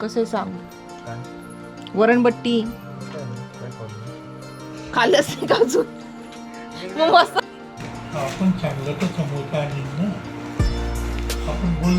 कसे सांग? काय? वरणबट्टी काय नाही, काय problem? खाल्लंच नाही का अजून? मग मस्त. आपण चांगलं तर समोरचा आणीन ना? आपण बोल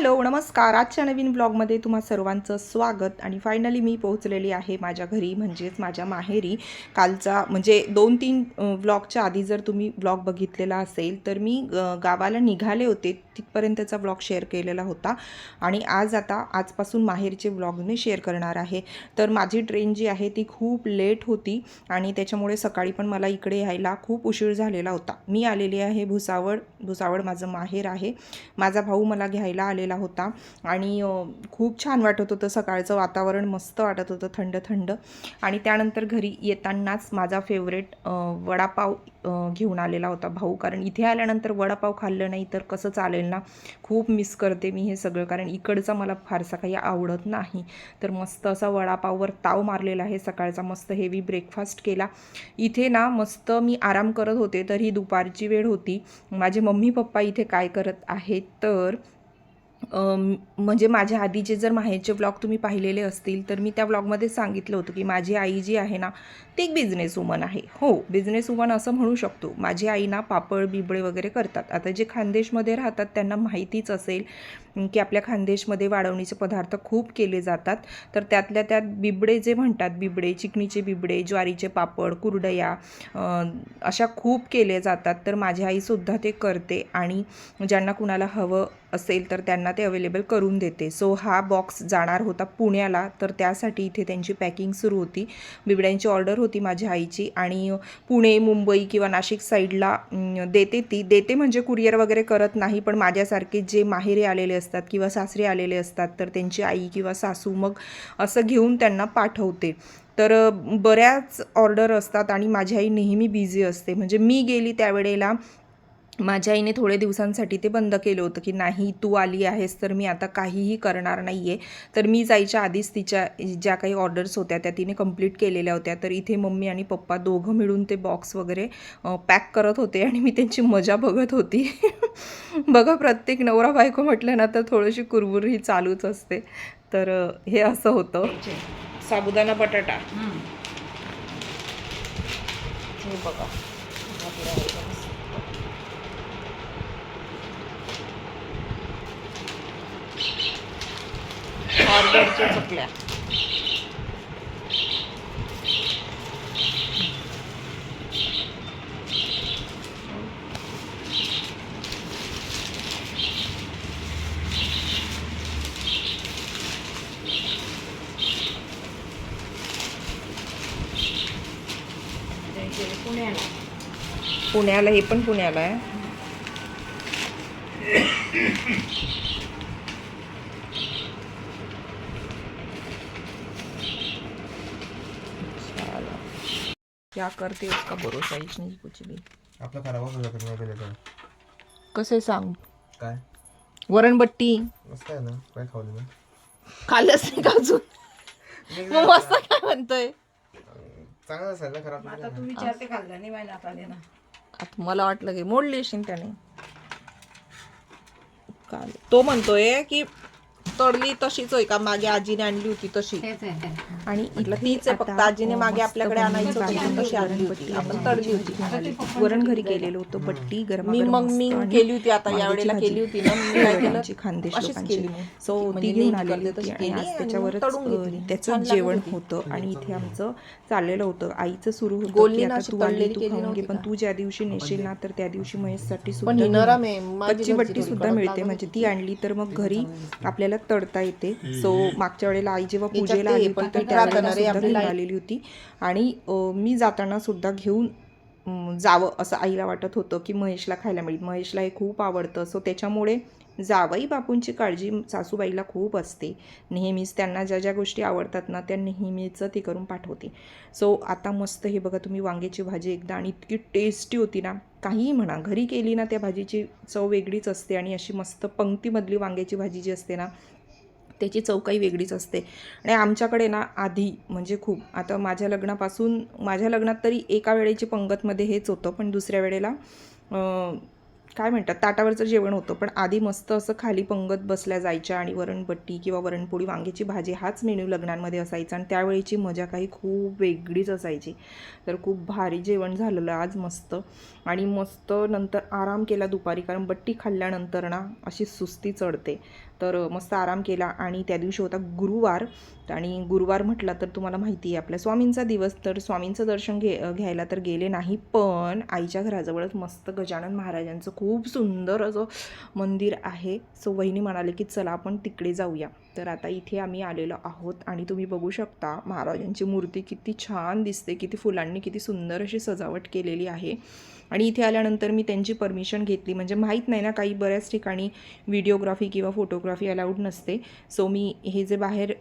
हॅलो नमस्कार. आजच्या नवीन ब्लॉगमध्ये तुम्हा सर्वांचं स्वागत. आणि फायनली मी पोहोचलेली आहे माझ्या घरी म्हणजेच माझ्या माहेरी. कालचा म्हणजे दोन तीन ब्लॉगच्या आधी जर तुम्ही ब्लॉग बघितलेला असेल तर मी गावाला निघाले होते. तिथपर्यंतचा ब्लॉग शेअर केलेला होता. आणि आज आता आजपासून माहेरचे ब्लॉग मी शेअर करणार आहे. तर माझी ट्रेन जी आहे ती खूप लेट होती. आणि त्याच्यामुळे सकाळी पण मला इकडे यायला खूप उशीर झालेला होता. मी आलेली आहे भुसावळ. भुसावळ माझं माहेर आहे. माझा भाऊ मला घ्यायला आलेला होता. आणि खूप छान वाटत होतं सकाळचं वातावरण मस्त वाटत होतं थंड थंड. आणि त्यानंतर घरी येतानाच माझा फेवरेट वडापाव घेऊन आलेला होता भाऊ. कारण इथे आल्यानंतर वडापाव खाल्लं नाही तर कसं चालेल ना? खूप मिस करते मी हे सगळं. कारण इकडचा मला फारसा काही आवडत नाही. तर मस्त असा वडापाववर ताव मारलेला आहे सकाळचा. मस्त हेवी ब्रेकफास्ट केला. इथे ना मस्त मी आराम करत होते. तर ही दुपारची वेळ होती. माझे मम्मी पप्पा इथे काय करत आहेत तर म्हणजे माझ्या आधीचे जर माहेरचे ब्लॉग तुम्ही पाहिलेले असतील तर मी त्या व्लॉगमध्ये सांगितलं होतं की माझी आई जी आहे ना प्रत्येक एक बिझनेस वुमन आहे. हो बिझनेस वुमन असं म्हणू शकतो. माझी आई ना पापड बिबळे वगैरे करतात. आता जे खानदेशमध्ये राहतात त्यांना माहितीच असेल की आपल्या खानदेशमध्ये वाढवणीचे पदार्थ खूप केले जातात. तर त्यातल्या त्यात बिबडे जे म्हणतात बिबडे चिकणीचे बिबडे ज्वारीचे पापड कुरडया अशा खूप केले जातात. तर माझी आईसुद्धा ते करते आणि ज्यांना कुणाला हवं असेल तर त्यांना ते अवेलेबल करून देते. सो हा बॉक्स जाणार होता पुण्याला. तर त्यासाठी इथे त्यांची पॅकिंग सुरू होती. बिबड्यांची ऑर्डर होती. होती माझ्या आईची आणि पुणे मुंबई किंवा नाशिक साईडला देते ती. देते म्हणजे कुरिअर वगैरे करत नाही पण माझ्यासारखे जे माहेरे आलेले असतात किंवा सासरे आलेले असतात तर त्यांची आई किंवा सासू मग असं घेऊन त्यांना पाठवते. तर बऱ्याच ऑर्डर असतात आणि माझी आई नेहमी बिझी असते. म्हणजे मी गेली त्यावेळेला माझ्या आईने थोडे दिवसांसाठी ते बंद केलं होतं की नाही तू आली आहेस तर मी आता काहीही करणार नाही आहे तर मी जायच्या आधीच तिच्या ज्या काही ऑर्डर्स होत्या त्या तिने कंप्लीट केलेल्या होत्या. तर इथे मम्मी आणि पप्पा दोघं मिळून ते बॉक्स वगैरे पॅक करत होते आणि मी त्यांची मजा बघत होती. बघा प्रत्येक नवरा बायको म्हटलं ना तर थोडीशी कुरबुर ही चालूच असते. तर हे असं होतं. साबुदाणा बटाटा. हे बघा. ऑर्डरच्या चकल्या पुण्याला पुण्याला हे पण पुण्याला आहे चलो. क्या करते उसका भरोसा हीच नाही कुछ भी आपलं खराब शकत नाही गेलं तर कसे सांग? काय? वरणबट्टी मस्त आहे ना? काय खावलं ना? खाल्लंच नाही का अजून? मग मस्त काय म्हणतोय? चांगलं असेल ना खराब आता तू विचारते खाल्ला नाही माझ्या हाताने ना. आता मला वाटलं की मोडली असेल त्याने. काय तो म्हणतोय की तळली तशीच होय का? मागे आजीने आणली होती तशी. आणि इथलं तीच आहे. फक्त आजीने मागे आपल्याकडे आणायची होती तशी आणली होती. आपण तळली होती. वरण घरी केलेलं होतं बट्टी गरम मी मग मी केली होती आता या वेळेला केली होती ना मी काय केलं? खानदेश सो ती घेऊन आलेली होती आणि आज त्याच्यावरच त्याचं जेवण होतं. आणि इथे आमचं चाललेलं होतं. आईचं सुरू होतं तू आणली तू खाऊन घे पण? तू ज्या दिवशी नेशील ना तर त्या दिवशी महेशसाठी पण सुद्धा कच्ची बट्टी सुद्धा मिळते म्हणजे ती आणली तर मग घरी आपल्याला तळता येते. सो मागच्या वेळेला आई जेव्हा पूजेला आली पण ते त्यावेळेला आलेली होती. आणि मी जाताना सुद्धा घेऊन जावं असं आईला वाटत होतं की महेशला खायला मिळेल. महेशला हे खूप आवडतं. सो त्याच्यामुळे जावई बापूंची काळजी सासूबाईला खूप असते. नेहमीच त्यांना ज्या ज्या गोष्टी आवडतात ना त्या नेहमीच ती करून पाठवते. सो आता मस्त हे बघा तुम्ही वांग्याची भाजी एकदा आणि इतकी टेस्टी होती ना. काहीही म्हणा घरी केली ना त्या भाजीची चव वेगळीच असते आणि अशी मस्त पंक्तीमधली वांग्याची भाजी जी असते ना त्याची चव काही वेगळीच असते. आणि आमच्याकडे ना आधी म्हणजे खूप आता माझ्या लग्नापासून माझ्या लग्नात तरी एका वेळेची पंगतमध्ये हेच होतं पण दुसऱ्या वेळेला काय म्हणतात ताटावरचं जेवण होतं. पण आधी मस्त असं खाली पंगत बसल्या जायच्या आणि वरणबट्टी किंवा वरणपोळी वांग्याची भाजी हाच मेन्यू लग्नांमध्ये असायचा आणि त्यावेळीची मजा काही खूप वेगळीच असायची. तर खूप भारी जेवण झालेलं आज मस्त. आणि मस्त नंतर आराम केला दुपारी कारण बट्टी खाल्ल्यानंतर ना अशी सुस्ती चढते. तर मस्त आराम केला आणि त्या दिवशी होता गुरुवार. आणि गुरुवार म्हटला तर तुम्हाला माहिती आहे आपल्या स्वामींचा दिवस. तर स्वामींचं दर्शन घे घ्यायला तर गेले नाही पण आईच्या घराजवळच मस्त गजानन महाराजांचं खूप सुंदर असं मंदिर आहे. सो वहिनी म्हणाले की चला आपण तिकडे जाऊया. तर आता इथे आम्ही आलेलो आहोत आणि तुम्ही बघू शकता महाराजांची मूर्ती किती छान दिसते किती फुलांनी किती सुंदर अशी सजावट केलेली आहे. आणि इथे आल्यानंतर मी त्यांची परमिशन घेतली. म्हणजे माहीत नाही ना काही बऱ्याच ठिकाणी व्हिडिओग्राफी किंवा फोटोग्राफी अलाउड नसते. सो मी हे जे बाहेर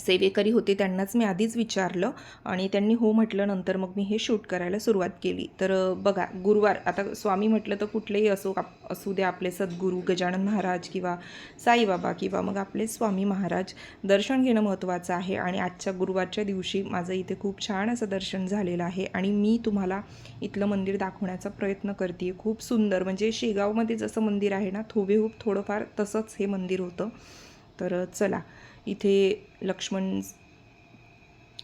सेवेकरी होते त्यांनाच मी आधीच विचारलं आणि त्यांनी हो म्हटलं नंतर मग मी हे शूट करायला सुरुवात केली. तर बघा गुरुवार आता स्वामी म्हटलं तर कुठलेही असो आप- असू दे आपले सद्गुरू गजानन महाराज किंवा साईबाबा किंवा मग आपले स्वामी महाराज दर्शन घेणं महत्त्वाचं आहे. आणि आजच्या गुरुवारच्या दिवशी माझं इथे खूप छान असं दर्शन झालेलं आहे आणि मी तुम्हाला इथलं मंदिर दाखवण्याचा प्रयत्न करते खूप सुंदर म्हणजे शेगावमध्ये जसं मंदिर आहे ना थोबेहूब थोडंफार तसंच हे मंदिर होतं. तर चला इथे लक्ष्मण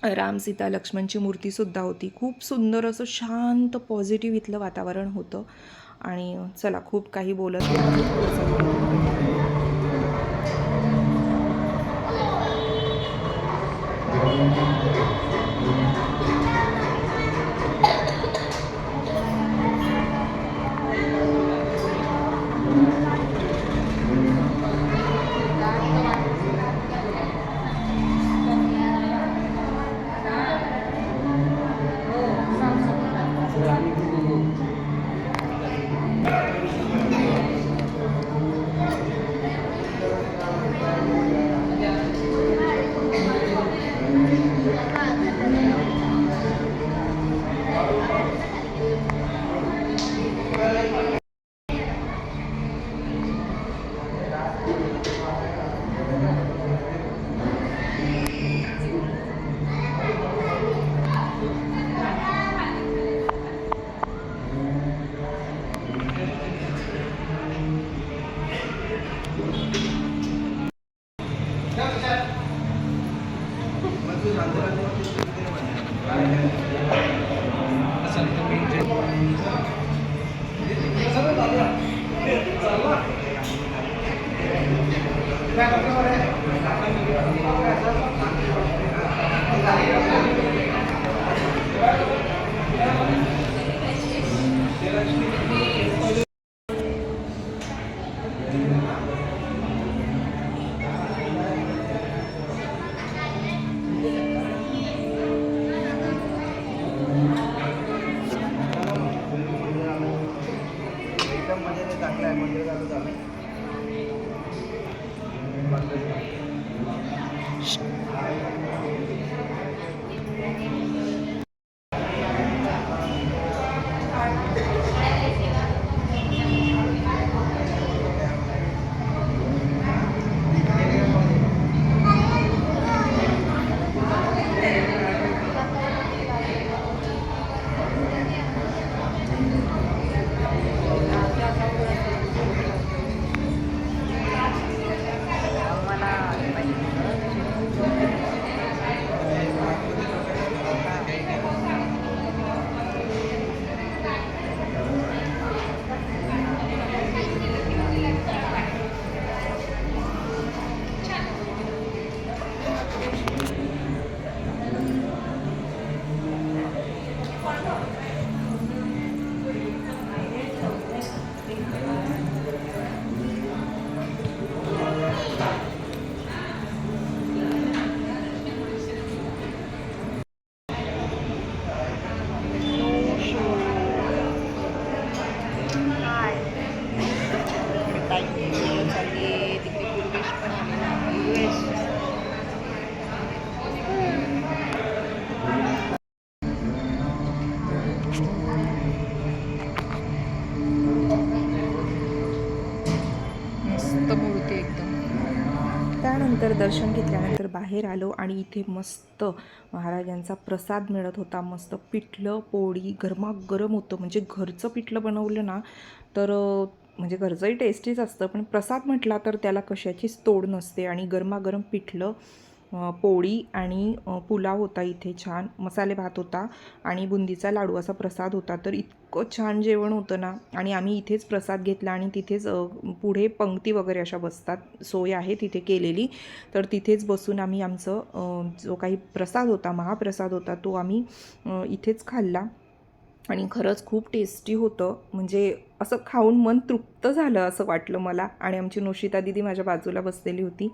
राम सीता लक्ष्मणची मूर्तीसुद्धा होती खूप सुंदर असं शांत पॉझिटिव्ह इथलं वातावरण होतं आणि चला खूप काही बोलत नाही. you. त्यानंतर दर्शन घेतल्यानंतर बाहेर आलो आणि इथे मस्त महाराजांचा प्रसाद मिळत होता. मस्त पिठलं पोळी गरमागरम होतं. म्हणजे घरचं पिठलं बनवलं ना तर म्हणजे घरचंही टेस्टीच असतं. पण प्रसाद म्हटला तर त्याला कशाचीच तोड नसते. आणि गरमागरम पिठलं पोळी आणि पुलाव होता इथे छान. मसाले भात होता आणि बुंदीचा लाडू असा प्रसाद होता. तर इतकं छान जेवण होतं ना. आणि आम्ही इथेच प्रसाद घेतला आणि तिथेच पुढे पंक्ती वगैरे अशा बसतात. सोय आहे तिथे केलेली. तर तिथेच बसून आम्ही आमचं जो काही प्रसाद होता महाप्रसाद होता तो आम्ही इथेच खाल्ला. आणि खरंच खूप टेस्टी होतं. म्हणजे असं खाऊन मन तृप्त झालं असं वाटलं मला. आणि आमची नोशिता दिदी माझ्या बाजूला बसलेली होती.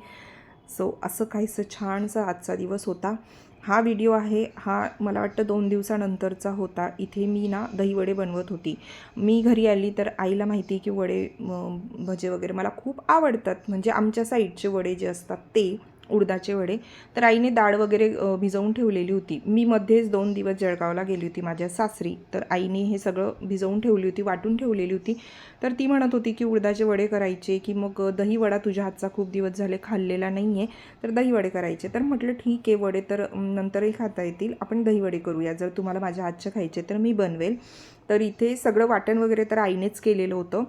सो असं काहीसं छानसं आजचा दिवस होता. हा व्हिडिओ आहे हा मला वाटतं दोन दिवसानंतरचा होता. इथे मी ना दहीवडे बनवत होती. मी घरी आली तर आईला माहिती की वडे भजे वगैरे मला खूप आवडतात. म्हणजे आमच्या साईडचे वडे जे असतात ते उडदाचे वडे. तर आईने डाळ वगैरे भिजवून ठेवलेली होती. मी मध्येच दोन दिवस जळगावला गेली होती माझ्या सासरी. तर आईने हे सगळं भिजवून ठेवली होती वाटून ठेवलेली होती. तर ती म्हणत होती की उडदाचे वडे करायचे की मग दही वडा तुझ्या हातचा खूप दिवस झाले खाल्लेला नाही आहे तर दही वडे करायचे. तर म्हटलं ठीक आहे वडे तर नंतरही खाता येतील. आपण दही वडे करूया. जर तुम्हाला माझ्या हातचे खायचे तर मी बनवेल. तर इथे सगळं वाटण वगैरे तर आईनेच केलेलं होतं.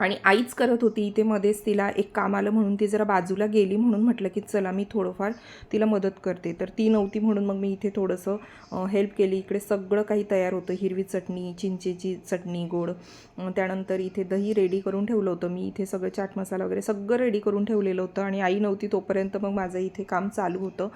आणि आईच करत होती इथे मध्येच तिला एक काम आलं म्हणून ती जरा बाजूला गेली म्हणून म्हटलं की चला मी थोडंफार तिला मदत करते. तर ती नव्हती म्हणून मग मी इथे थोडंसं हेल्प केली. इकडे सगळं काही तयार होतं. हिरवी चटणी चिंचेची चटणी गोड. त्यानंतर इथे दही रेडी करून ठेवलं होतं. मी इथे सगळं चाट मसाला वगैरे सगळं रेडी करून ठेवलेलं होतं आणि आई नव्हती तोपर्यंत मग माझं इथे काम चालू होतं.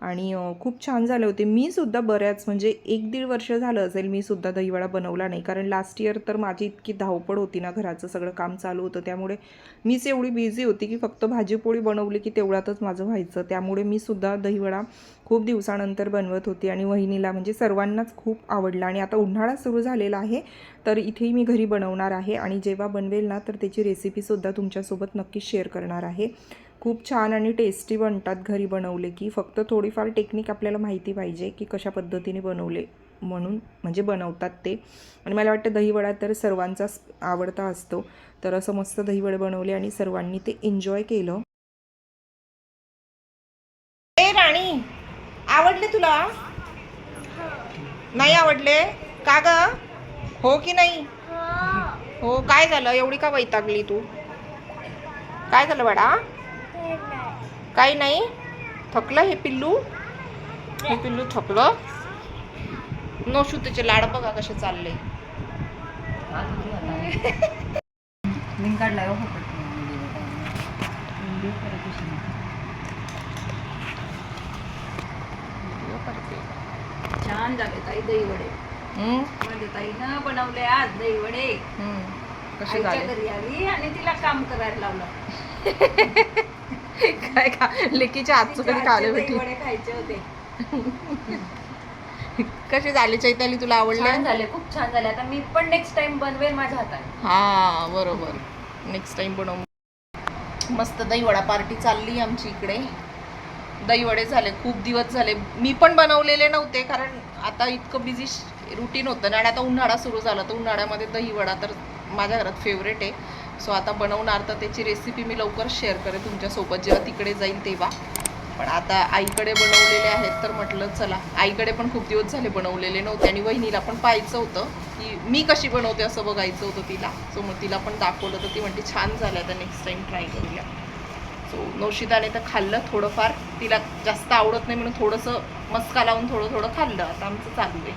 आणि खूप छान झाले होते. मी सुद्धा बऱ्याच म्हणजे एक दीड वर्ष झालं असेल मी सुद्धा दहीवडा बनवला नाही. कारण लास्ट इयर तर माझी इतकी धावपळ होती ना घराचं सगळं काम चालू होतं. त्यामुळे मीच एवढी बिझी होती की फक्त भाजीपोळी बनवली की तेवढ्यातच माझं व्हायचं. त्यामुळे मी सुद्धा दहीवडा खूप दिवसानंतर बनवत होती आणि वहिनीला म्हणजे सर्वांनाच खूप आवडला. आणि आता उन्हाळा सुरू झालेला आहे तर इथेही मी घरी बनवणार आहे. आणि जेव्हा बनवेल ना तर त्याची रेसिपीसुद्धा तुमच्यासोबत नक्कीच शेअर करणार आहे. खूप छान आणि टेस्टी बनतात घरी बनवले की. फक्त थोडीफार टेक्निक आपल्याला माहिती पाहिजे की कशा पद्धतीने बनवले म्हणून म्हणजे बनवतात ते. आणि मला वाटतं दहीवडा तर सर्वांचाच आवडता असतो. तर असं मस्त दहीवडे बनवले आणि सर्वांनी ते एन्जॉय केलं. ए राणी आवडले तुला? नाही आवडले? का ग? हो की नाही? हो काय झालं? एवढी का वैतागली तू? काय झालं बाळा? काही नाही. थकलं हे पिल्लू? हे पिल्लू थकलं. नोशू त्याचे लाड बघा कसे चालले. हो. छान झाले ताई दही वडे. माझ्या ताईनं बनवले आज दही वडे. कसे आईच्या घरी आली आणि तिला काम करायला लावलं. काय का लेकीच्या खाले हातचे भेटी खायचे होते. कसे झाले चैताली तुला आवडले? झाले खूप छान झाले. आता मी पण नेक्स्ट टाइम बनवेल माझ्या हाताने हा बरोबर. नेक्स्ट टाइम बनवू. मस्त दहीवडा पार्टी चालली आमची इकडे. दहीवडे झाले खूप दिवस झाले. मी पण बनवलेले नव्हते कारण आता इतकं बिझी रुटीन होतं ना आणि आता उन्हाळा सुरू झाला. तर उन्हाळ्यामध्ये दहीवडा तर माझ्या घरात फेवरेट आहे. सो आता बनवणार तर त्याची रेसिपी मी लवकर शेअर करेन तुमच्यासोबत जेव्हा तिकडे जाईल तेव्हा. पण आता आईकडे बनवलेले आहेत तर म्हटलं चला आईकडे पण खूप दिवस झाले बनवलेले नव्हते आणि वहिनीला पण पाहायचं होतं की मी कशी बनवते असं बघायचं होतं तिला. सो मग तिला पण दाखवलं तर ती म्हणते छान झालं आता नेक्स्ट टाईम ट्राय करूया. सो नवशिताने तर खाल्लं थोडंफार. तिला जास्त आवडत नाही म्हणून थोडंसं मस्का लावून थोडं थोडं खाल्लं. आता आमचं चालू आहे.